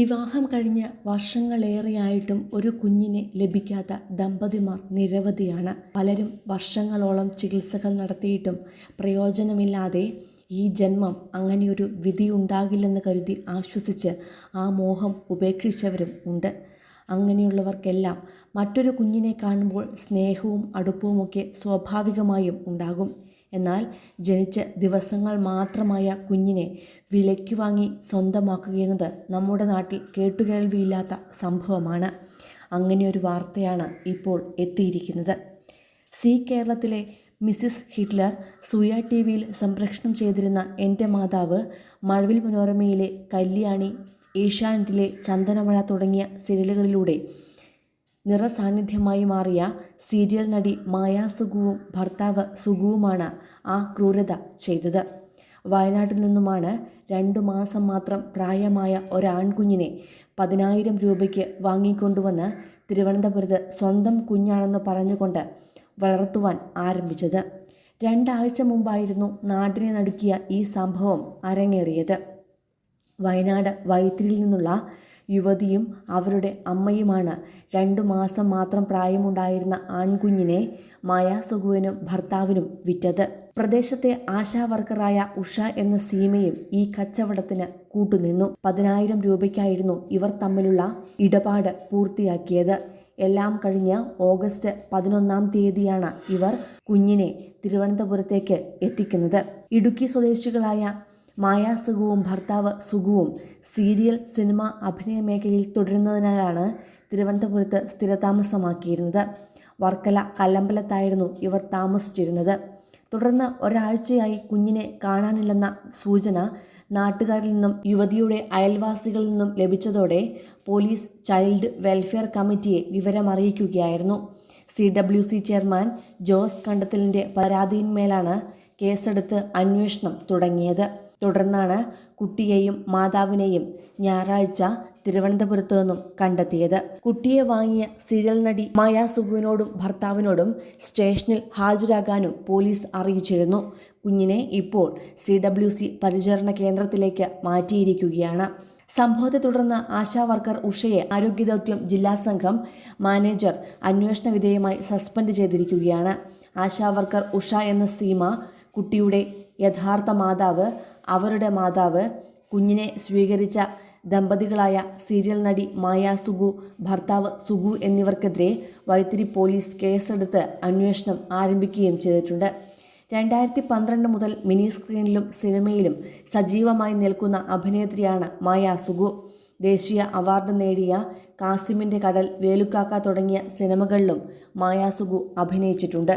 വിവാഹം കഴിഞ്ഞ വർഷങ്ങളേറെയായിട്ടും ഒരു കുഞ്ഞിനെ ലഭിക്കാത്ത ദമ്പതിമാർ നിരവധിയാണ്. പലരും വർഷങ്ങളോളം ചികിത്സകൾ നടത്തിയിട്ടും പ്രയോജനമില്ലാതെ ഈ ജന്മം അങ്ങനെയൊരു വിധി ഉണ്ടാകില്ലെന്ന് കരുതി ആശ്വസിച്ച് ആ മോഹം ഉപേക്ഷിച്ചവരും ഉണ്ട്. അങ്ങനെയുള്ളവർക്കെല്ലാം മറ്റൊരു കുഞ്ഞിനെ കാണുമ്പോൾ സ്നേഹവും അടുപ്പവുമൊക്കെ സ്വാഭാവികമായും ഉണ്ടാകും. എന്നാൽ ജനിച്ച ദിവസങ്ങൾ മാത്രമായ കുഞ്ഞിനെ വിലയ്ക്ക് വാങ്ങി സ്വന്തമാക്കുകയെന്നത് നമ്മുടെ നാട്ടിൽ കേട്ടുകേൾവിയില്ലാത്ത സംഭവമാണ്. അങ്ങനെയൊരു വാർത്തയാണ് ഇപ്പോൾ എത്തിയിരിക്കുന്നത്. സി കേരളത്തിലെ മിസ്സിസ് ഹിറ്റ്ലർ സൂയ ടി വിയിൽ സംപ്രേഷണം ചെയ്തിരുന്ന എന്റെ മാതാവ് മഴവിൽ മനോരമയിലെ കല്യാണി ഏഷ്യാനെറ്റിലെ ചന്ദനമഴ തുടങ്ങിയ സീരിയലുകളിലൂടെ നിറസാന്നിധ്യമായി മാറിയ സീരിയൽ നടി മായാ സുഗുവും ഭർത്താവ് സുഗുവുമാണ് ആ ക്രൂരത ചെയ്തത്. വയനാട്ടിൽ നിന്നുമാണ് രണ്ടു മാസം മാത്രം പ്രായമായ ഒരാൺകുഞ്ഞിനെ പതിനായിരം രൂപയ്ക്ക് വാങ്ങിക്കൊണ്ടുവന്ന് തിരുവനന്തപുരത്ത് സ്വന്തം കുഞ്ഞാണെന്ന് പറഞ്ഞുകൊണ്ട് വളർത്തുവാൻ ആരംഭിച്ചത്. രണ്ടാഴ്ച മുമ്പായിരുന്നു നാടിനെ നടുക്കിയ ഈ സംഭവം അരങ്ങേറിയത്. വയനാട് വൈത്തിരിയിൽ നിന്നുള്ള യുവതിയും അവരുടെ അമ്മയുമാണ്. രണ്ടു മാസം മാത്രം പ്രായമുണ്ടായിരുന്ന ആൺകുഞ്ഞിനെ മായാ സുഗുവിനും ഭർത്താവിനും വിറ്റത്. പ്രദേശത്തെ ആശാ വർക്കറായ ഉഷ എന്ന സീമയും ഈ കച്ചവടത്തിന് കൂട്ടുനിന്നു. പതിനായിരം രൂപയ്ക്കായിരുന്നു ഇവർ തമ്മിലുള്ള ഇടപാട് പൂർത്തിയാക്കിയത്. എല്ലാം കഴിഞ്ഞ് ഓഗസ്റ്റ് പതിനൊന്നാം തീയതിയാണ് ഇവർ കുഞ്ഞിനെ തിരുവനന്തപുരത്തേക്ക് എത്തിക്കുന്നത്. ഇടുക്കി സ്വദേശികളായ മായാ സുഗുവും ഭർത്താവ് സുഖവും സീരിയൽ സിനിമ അഭിനയ മേഖലയിൽ തുടരുന്നതിനാലാണ് തിരുവനന്തപുരത്ത് സ്ഥിരതാമസമാക്കിയിരുന്നത്. വർക്കല കല്ലമ്പലത്തായിരുന്നു ഇവർ താമസിച്ചിരുന്നത്. തുടർന്ന് ഒരാഴ്ചയായി കുഞ്ഞിനെ കാണാനില്ലെന്ന സൂചന നാട്ടുകാരിൽ നിന്നും യുവതിയുടെ അയൽവാസികളിൽ നിന്നും ലഭിച്ചതോടെ പോലീസ് ചൈൽഡ് വെൽഫെയർ കമ്മിറ്റിയെ വിവരമറിയിക്കുകയായിരുന്നു. C W C chairman Jose കണ്ടത്തലിന്റെ പരാതിയിന്മേലാണ് കേസെടുത്ത് അന്വേഷണം തുടങ്ങിയത്. തുടർന്നാണ് കുട്ടിയെയും മാതാവിനെയും ഞായറാഴ്ച തിരുവനന്തപുരത്തു നിന്നും കണ്ടെത്തിയത്. കുട്ടിയെ വാങ്ങിയ സീരിയൽ നടി മായാ സുഗുവിനോടും ഭർത്താവിനോടും സ്റ്റേഷനിൽ ഹാജരാകാനും പോലീസ് അറിയിച്ചിരുന്നു. കുഞ്ഞിനെ ഇപ്പോൾ സി ഡബ്ല്യു സി പരിചരണ കേന്ദ്രത്തിലേക്ക് മാറ്റിയിരിക്കുകയാണ്. സംഭവത്തെ തുടർന്ന് ആശാ വർക്കർ ഉഷയെ ആരോഗ്യദൗത്യം ജില്ലാ സംഘം മാനേജർ അന്വേഷണ വിധേയമായി സസ്പെൻഡ് ചെയ്തിരിക്കുകയാണ്. ആശാ വർക്കർ ഉഷ എന്ന സീമ കുട്ടിയുടെ യഥാർത്ഥ മാതാവ് അവരുടെ മാതാവ് കുഞ്ഞിനെ സ്വീകരിച്ച ദമ്പതികളായ സീരിയൽ നടി മായ സുഗു ഭർത്താവ് സുഗു എന്നിവർക്കെതിരെ വൈത്തിരി പോലീസ് കേസെടുത്ത് അന്വേഷണം ആരംഭിക്കുകയും ചെയ്തിട്ടുണ്ട്. രണ്ടായിരത്തി പന്ത്രണ്ട് മുതൽ മിനി സ്ക്രീനിലും സിനിമയിലും സജീവമായി നിൽക്കുന്ന അഭിനേത്രിയാണ് മായ സുഗു. ദേശീയ അവാർഡ് നേടിയ കാസിമിന്റെ കടൽ വേലുക്കാക്ക തുടങ്ങിയ സിനിമകളിലും മായ സുഗു അഭിനയിച്ചിട്ടുണ്ട്.